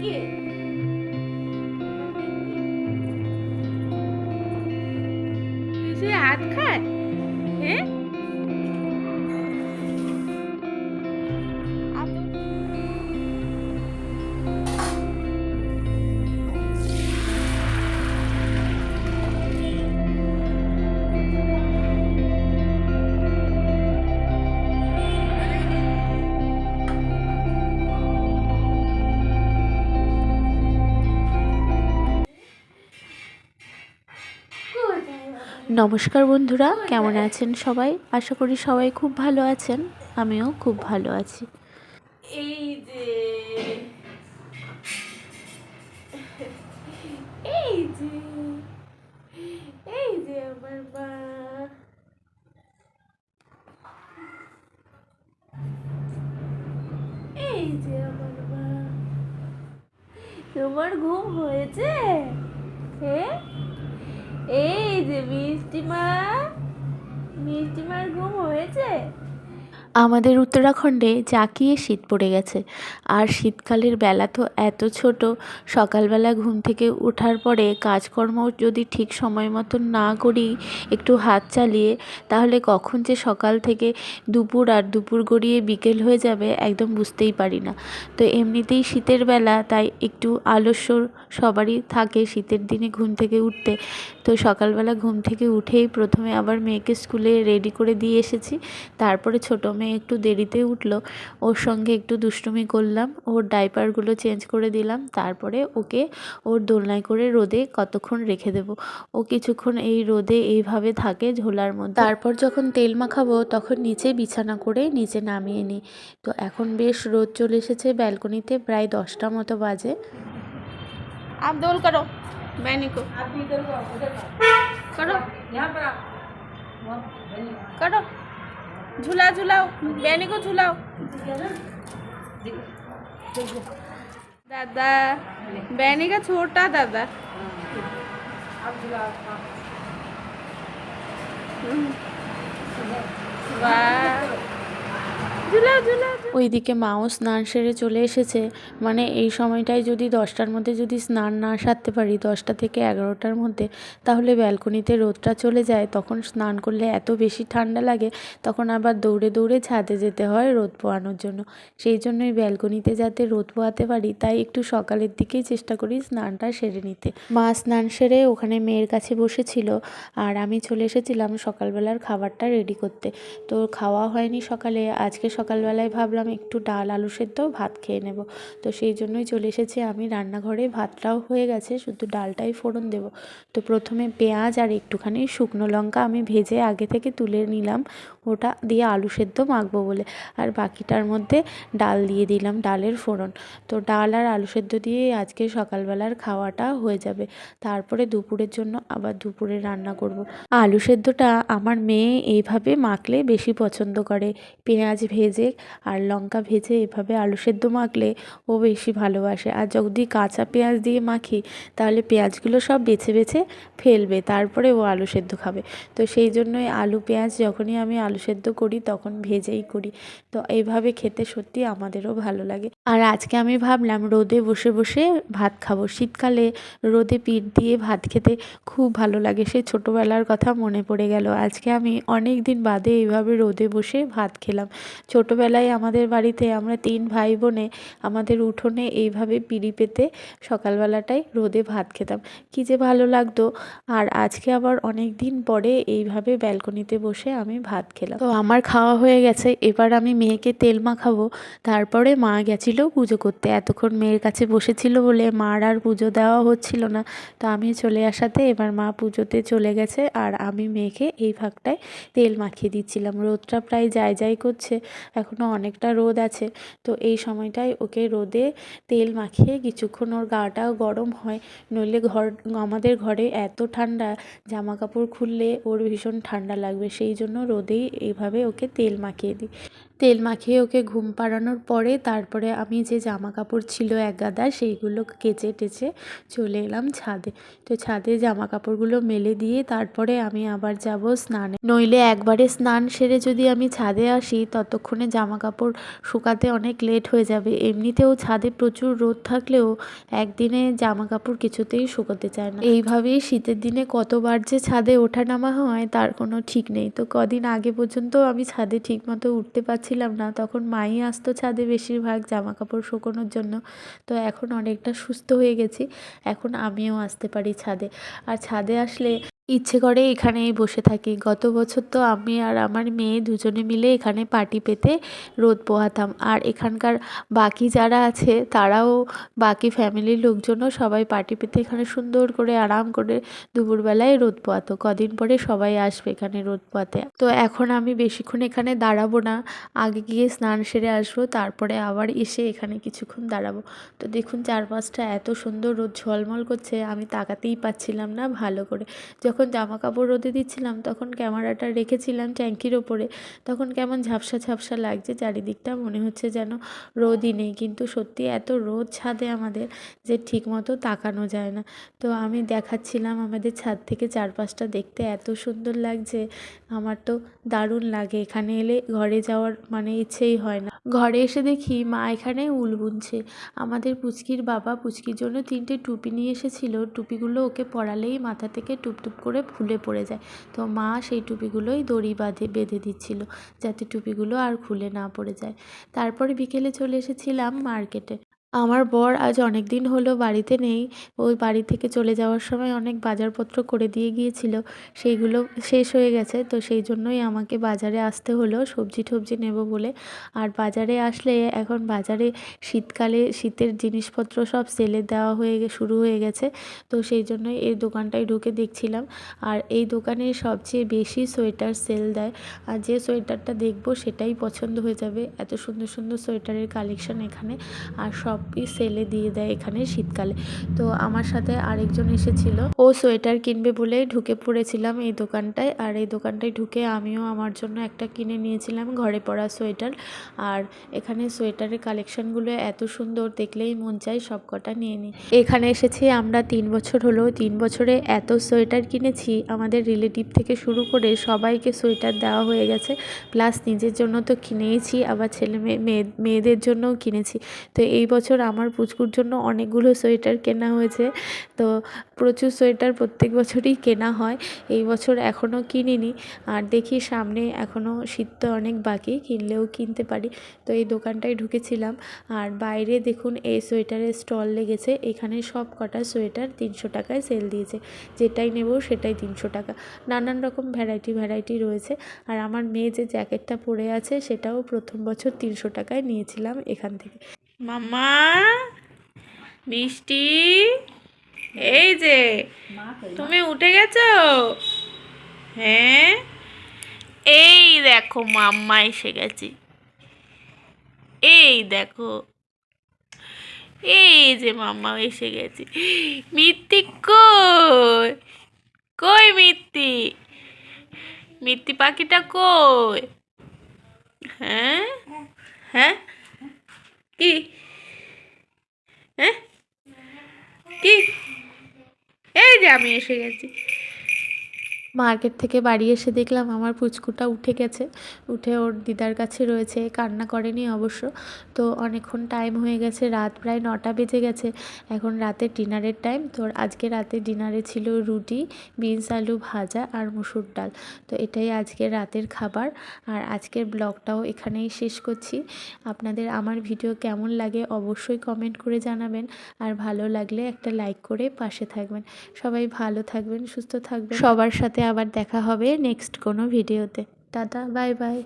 কে সে হাত খায় নমস্কার বন্ধুরা, কেমন আছেন সবাই? আশা করি সবাই খুব ভালো আছেন, আমিও খুব ভালো আছি। এই যে এই যে এই যে আমার মা। এই যে আমার মা। তোমার ঘুম হয়েছে? হ্যাঁ? এই যে মিষ্টিমা মিষ্টিমার মিষ্টি ঘুম হয়েছে? আমাদের উত্তরাখণ্ডে জাঁকিয়ে শীত পড়ে গেছে। আর শীতকালের বেলা তো এত ছোট, সকালবেলা ঘুম থেকে ওঠার পরে কাজকর্ম যদি ঠিক সময় মতন না করি, একটু হাত চালিয়ে, তাহলে কখন যে সকাল থেকে দুপুর আর দুপুর গড়িয়ে বিকেল হয়ে যাবে একদম বুঝতেই পারি না। তো এমনিতেই শীতের বেলা, তাই একটু আলস্য সবারই থাকে শীতের দিনে ঘুম থেকে উঠতে। তো সকালবেলা ঘুম থেকে উঠেই প্রথমে আবার মেয়েকে স্কুলে রেডি করে দিয়ে এসেছি। তারপরে ছোটো মেয়ে একটু দেরিতে উঠলো ওর সঙ্গে একটু দুষ্টুমি করলাম ওর ডাইপারগুলো চেঞ্জ করে দিলাম তারপরে ওকে ওর দোলনায় করে রোদে কতক্ষণ রেখে দেবো ও কিছুক্ষণ এই রোদে এইভাবে থাকে ঝোলার মধ্যে তারপর যখন তেল মাখাবো তখন নিচে বিছানা করে নিচে নামিয়ে নিই তো এখন বেশ রোদ চলে এসেছে ব্যালকনিতে প্রায় দশটা মতো বাজে आप दोल करो मैंने को करो करो झूला झूलाओ। बैनी को झूलाओ। दादा बैनी का छोटा दादा। वाह। झूला झूलाओ ওইদিকে মাও স্নান সেরে চলে এসেছে। মানে এই সময়টায় যদি দশটার মধ্যে যদি স্নান না সারতে পারি, দশটা থেকে এগারোটার মধ্যে, তাহলে ব্যালকনিতে রোদটা চলে যায়। তখন স্নান করলে এত বেশি ঠান্ডা লাগে, তখন আবার দৌড়ে দৌড়ে ছাদে যেতে হয় রোদ পোয়ানোর জন্য। সেই জন্যই ব্যালকনিতে যাতে রোদ পোয়াতে পারি, তাই একটু সকালের দিকেই চেষ্টা করি স্নানটা সেরে নিতে। মা স্নান সেরে ওখানে মেয়ের কাছে বসেছিল, আর আমি চলে এসেছিলাম সকালবেলার খাবারটা রেডি করতে। তো খাওয়া হয়নি সকালে, আজকে সকালবেলায় ভাবলাম একটু ডাল, আলু সেদ্ধ, ভাত খেয়ে নেব। তো সেই জন্যই চলে এসেছি আমি রান্নাঘরে। ভাতটাও হয়ে গেছে, শুধু ডালটাই ফোড়ন দেব। তো প্রথমে পেঁয়াজ আর একটুখানি শুকনো লঙ্কা আমি ভেজে আগে থেকে তুলে নিলাম। ওটা দিয়ে আলু সেদ্ধ মাখবো বলে। আর বাকিটার মধ্যে ডাল দিয়ে দিলাম, ডালের ফোড়ন। তো ডাল আর আলু সেদ্ধ দিয়ে আজকে সকালবেলার খাওয়াটা হয়ে যাবে। তারপরে দুপুরের জন্য আবার দুপুরে রান্না করব। আলু সেদ্ধটা আমার মেয়ে এইভাবে মাখলে বেশি পছন্দ করে। পেঁয়াজ ভেজে আর লঙ্কা ভেজে এভাবে আলু সেদ্ধ মাখলে ও বেশি ভালোবাসে। আর যদি কাঁচা পেঁয়াজ দিয়ে মাখি, তাহলে পেঁয়াজগুলো সব বেছে বেছে ফেলবে, তারপরে ও আলু সেদ্ধ খাবে। তো সেই জন্যই আলু পেঁয়াজ যখনই আমি আলু সেদ্ধ করি, তখন ভেজেই করি। তো এইভাবে খেতে সত্যি আমাদেরও ভালো লাগে। আর আজকে আমি ভাবলাম রোদে বসে বসে ভাত খাব। শীতকালে রোদে পিঠ দিয়ে ভাত খেতে খুব ভালো লাগে। সে ছোটোবেলার কথা মনে পড়ে গেল। আজকে আমি অনেক দিন বাদে এইভাবে রোদে বসে ভাত খেলাম। ছোটোবেলায় আমাদের বাড়িতে আমরা তিন ভাই বোনে আমাদের উঠোনে এইভাবে পিড়ি পেতে সকালবেলাটায় রোদে ভাত খেতাম। কী যে ভালো লাগতো। আর আজকে আবার অনেক দিন পরে এইভাবে ব্যালকনিতে বসে আমি ভাত খেলাম। তো আমার খাওয়া হয়ে গেছে। এবার আমি মেয়েকে তেল মাখাবো। তারপরে মা গেছিল পুজো করতে। এতক্ষণ মেয়ের কাছে বসেছিল বলে মার আর পুজো দেওয়া হচ্ছিল না। তো আমি চলে আসাতে এবার মা পুজোতে চলে গেছে আর আমি মেয়েকে এই ভাগটায় তেল মাখিয়ে দিচ্ছিলাম। রোদটা প্রায় যায় যায় করছে এখনও অনেকটা রোদ আছে। তো এই সময়টায় ওকে রোদে তেল মাখিয়ে কিছুক্ষণ ওর গাটাও গরম হয়। নইলে ঘর, আমাদের ঘরে এত ঠান্ডা জামা কাপড় খুললে ওর ভীষণ ঠান্ডা লাগবে। সেই জন্য রোদেই এইভাবে ওকে তেল মাখিয়ে দিই। তেল মাখিয়ে ওকে ঘুম পাড়ানোর পরে তারপরে আমি যে জামা কাপড় ছিল এক গাদা, সেইগুলো কেচে টেচে চলে এলাম ছাদে। তো ছাদে জামা কাপড়গুলো মেলে দিয়ে তারপরে আমি আবার যাব স্নানে। নইলে একবারে স্নান সেরে যদি আমি ছাদে আসি, ততক্ষণে জামা কাপড় শুকাতে অনেক লেট হয়ে যাবে। এমনিতেও ছাদে প্রচুর রোদ থাকলেও একদিনে জামা কাপড় কিছুতেই শুকোতে চায় না। এইভাবেই শীতের দিনে কতবার যে ছাদে ওঠা নামা হয়, তার কোনো ঠিক নেই। তো কদিন আগে পর্যন্ত আমি ছাদে ঠিকমতো উঠতে উঠতে পারছিলাম না, তখন মাই আসতো ছাদে বেশিরভাগ জামা কাপড় শুকোনোর জন্য। তো এখন অনেকটা সুস্থ হয়ে গেছি, এখন আমিও আসতে পারি ছাদে। আর ছাদে আসলে ইচ্ছে করে এখানেই বসে থাকি। গত বছর তো আমি আর আমার মেয়ে দুজনে মিলে এখানে পাটি পেতে রোদ পোহাতাম। আর এখানকার বাকি যারা আছে, তারাও বাকি ফ্যামিলির লোকজনও সবাই পাটি পেতে এখানে সুন্দর করে, আরাম করে দুপুরবেলায় রোদ পোয়াতো কদিন পরে সবাই আসবে এখানে রোদ পোয়াতে তো এখন আমি বেশিক্ষণ এখানে দাঁড়াবো না। আগে গিয়ে স্নান সেরে আসব, তারপরে আবার এসে এখানে কিছুক্ষণ দাঁড়াবো। তো দেখুন চারপাশটা এত সুন্দর রোদ ঝলমল করছে, আমি তাকাতেই পাচ্ছিলাম না ভালো করে। যখন জামা কাপড় রোদে দিচ্ছিলাম, তখন ক্যামেরাটা রেখেছিলাম ট্যাঙ্কির ওপরে। তখন কেমন ঝাপসা ঝাপসা লাগছে, চারিদিকটা মনে হচ্ছে যেন রোদই নেই। কিন্তু সত্যি এত রোদ ছাদে আমাদের যে ঠিকমতো তাকানো যায় না। তো আমি দেখাচ্ছিলাম আমাদের ছাদ থেকে চারপাশটা দেখতে এত সুন্দর লাগছে। আমার তো দারুণ লাগে, এখানে এলে ঘরে যাওয়ার মানে ইচ্ছেই হয় না। ঘরে এসে দেখি মা এখানে উল বুনছে। আমাদের পুচকির বাবা পুচকির জন্য তিনটে টুপি নিয়ে এসেছিল। টুপিগুলো ওকে পরালেই মাথা থেকে টুপটুপ করে ফুলে পড়ে যায়। তো মা সেই টুপিগুলোই দড়ি বাঁধে, বেঁধে দিচ্ছিল, যাতে টুপিগুলো আর খুলে না পড়ে যায়। তারপরে বিকেলে চলে এসেছিলাম মার্কেটে। আমার বর আজ অনেক দিন হলো বাড়িতে নেই। ওই বাড়ি থেকে চলে যাওয়ার সময় অনেক বাজারপত্র করে দিয়ে গিয়েছিল। সেইগুলো শেষ হয়ে গেছে, তো সেই জন্যই আমাকে বাজারে আসতে হলো। সবজি টবজি নেব বলে। আর বাজারে আসলে এখন বাজারে শীতকালে শীতের জিনিসপত্র সব সেলে দেওয়া হয়ে শুরু হয়ে গেছে। তো সেই জন্যই এই দোকানটায় ঢুকে দেখছিলাম। আর এই দোকানে সবচেয়ে বেশি সোয়েটার সেল দেয়। আর যে সোয়েটারটা দেখব সেটাই পছন্দ হয়ে যাবে। এত সুন্দর সুন্দর সোয়েটারের কালেকশন এখানে। আর সবই সেলে দিয়ে দেয় এখানে শীতকালে। তো আমার সাথে আরেকজন এসেছিল। ও সোয়েটার কিনবে বলেই ঢুকে পড়েছিলাম এই দোকানটায়। আর এই দোকানটায় ঢুকে আমিও আমার জন্য একটা কিনে নিয়েছিলাম ঘরে পরা সোয়েটার। আর এখানে সোয়েটারের কালেকশনগুলো এত সুন্দর, দেখলেই মন চায় সব কটা নিয়ে নিই এখানে এসেছি আমরা তিন বছর হলো। তিন বছরে এত সোয়েটার কিনেছি, আমাদের রিলেটিভ থেকে শুরু করে সবাইকে সোয়েটার দেওয়া হয়ে গেছে। প্লাস নিজের জন্য তো কিনেইছি, আবার ছেলে মেয়ে- মেয়েদের জন্যও কিনেছি। তো এই বছর আমার পুচকুর জন্য অনেকগুলো সোয়েটার কেনা হয়েছে। তো প্রচুর সোয়েটার প্রত্যেক বছরই কেনা হয়। এই বছর এখনও কিনিনি। আর দেখি সামনে এখনও শীত তো অনেক বাকি, কিনলেও কিনতে পারি। তো এই দোকানটায় ঢুকেছিলাম। আর বাইরে দেখুন এই সোয়েটারের স্টল লেগেছে। এখানে সব কটা সোয়েটার তিনশো টাকায় সেল দিয়েছে। যেটাই নেব সেটাই তিনশো টাকা। নানান রকম ভ্যারাইটি ভ্যারাইটি রয়েছে। আর আমার মেয়ে যে জ্যাকেটটা পরে আছে সেটাও প্রথম বছর তিনশো টাকায় নিয়েছিলাম এখান থেকে। মামা মিষ্টি এই যে তুমি উঠে গেছো? হ্যাঁ? এই দেখো মাম্মা এসে গেছে। এই দেখো এই যে মাম্মা এসে গেছে। মিত্তি কই? কই মিত্তি? মিত্তি পাখিটা কই? হ্যাঁ? হ্যাঁ? কি? হ্যাঁ? কি? এই যে আমি এসে গেছি। মার্কেট থেকে বাড়ি এসে দেখলাম আমার পুচকুটা উঠে গেছে। উঠে ওর দিদার কাছে রয়েছে, কান্না করেনি অবশ্য। তো অনেকক্ষণ টাইম হয়ে গেছে, রাত প্রায় নটা বেজে গেছে। এখন রাতের ডিনারের টাইম তো আজকে রাতে ডিনারে ছিল রুটি, বিনস, আলু ভাজা আর মুসুর ডাল। তো এটাই আজকে রাতের খাবার। আর আজকের ব্লগটাও এখানেই শেষ করছি। আপনাদের আমার ভিডিও কেমন লাগে অবশ্যই কমেন্ট করে জানাবেন। আর ভালো লাগলে একটা লাইক করে পাশে থাকবেন। সবাই ভালো থাকবেন, সুস্থ থাকবেন। সবার সাথে আবার দেখা হবে নেক্সট কোনো ভিডিওতে। Tata bye bye.